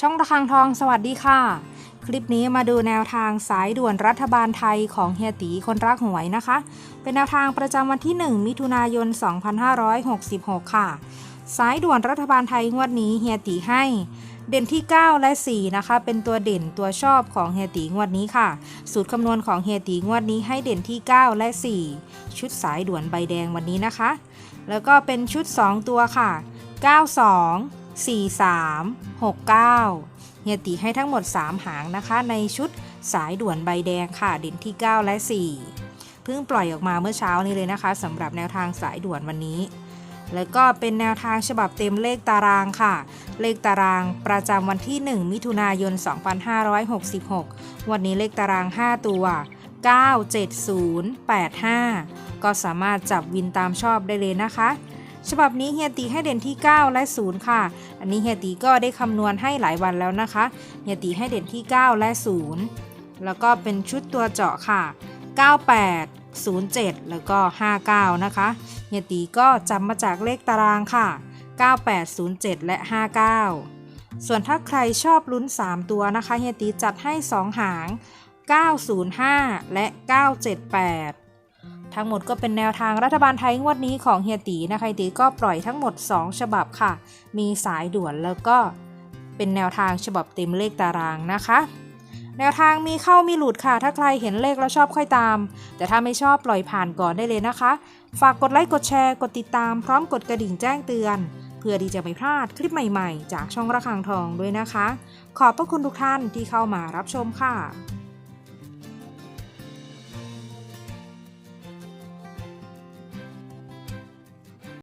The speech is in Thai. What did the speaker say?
ช่องระฆังทองสวัสดีค่ะ คลิปนี้มาดูแนวทางสายด่วนรัฐบาลไทยของเฮียตีคนรักหวยนะคะ เป็นแนวทางประจำวันที่ 1 มิถุนายน 2566 ค่ะ สายด่วนรัฐบาลไทยงวดนี้เฮียตีให้ เด่นที่ 9 และ 4 นะคะ เป็นตัวเด่นตัวชอบของเฮียตีงวดนี้ค่ะ สูตรคำนวณของเฮียตีงวดนี้ให้เด่นที่ 9 และ 4 ชุดสายด่วนใบแดงวันนี้นะคะ แล้วก็เป็นชุด 2 ตัวค่ะ 92 43 69 เฮียตีให้ทั้งหมด 3 หางนะคะ ในชุดสายด่วนใบแดงค่ะ เด่นที่ 9 และ 4 เพิ่งปล่อยออกมาเมื่อเช้านี้เลยนะคะสำหรับแนวทางสายด่วนวันนี้ แล้วก็เป็นแนวทางฉบับเต็มเลขตารางค่ะ เลขตารางประจำวันที่ 1 มิถุนายน 2566 วันนี้เลขตาราง 5 ตัว 97085 ก็สามารถจับวินตามชอบได้เลยนะคะ ฉบับนี้เฮียตีให้เด่นที่ 9 และ 0 ค่ะ อันนี้เฮียตีก็ได้คำนวณให้หลายวันแล้วนะคะ เฮียตีให้เด่นที่ 9 และ 0 แล้วก็เป็นชุดตัวเจาะค่ะ 98 07 แล้วก็ 59 นะคะ เฮียตีก็จำมาจากเลขตารางค่ะ 9807 และ 59 ส่วนถ้าใครชอบลุ้น 3 ตัวนะคะ เฮียตีจัดให้ 2 หาง 905 และ 978 ทั้งหมดก็เป็นแนวทางรัฐบาลไทยงวดนี้ของเฮียตีนะคะเฮียตีก็ปล่อยทั้งหมด 2 ฉบับค่ะ มีสายด่วนแล้วก็เป็นแนวทางฉบับเต็มเลขตารางนะคะ แนวทางมีเข้ามีหลุดค่ะ ถ้าใครเห็นเลขแล้วชอบค่อยตาม แต่ถ้าไม่ชอบปล่อยผ่านก่อนได้เลยนะคะ ฝากกดไลค์กดแชร์กดติดตาม พร้อมกดกระดิ่งแจ้งเตือนเพื่อที่จะไม่พลาดคลิปใหม่ ๆ จากช่องระฆังทองด้วยนะคะ ขอบพระคุณทุกท่านที่เข้ามารับชมค่ะ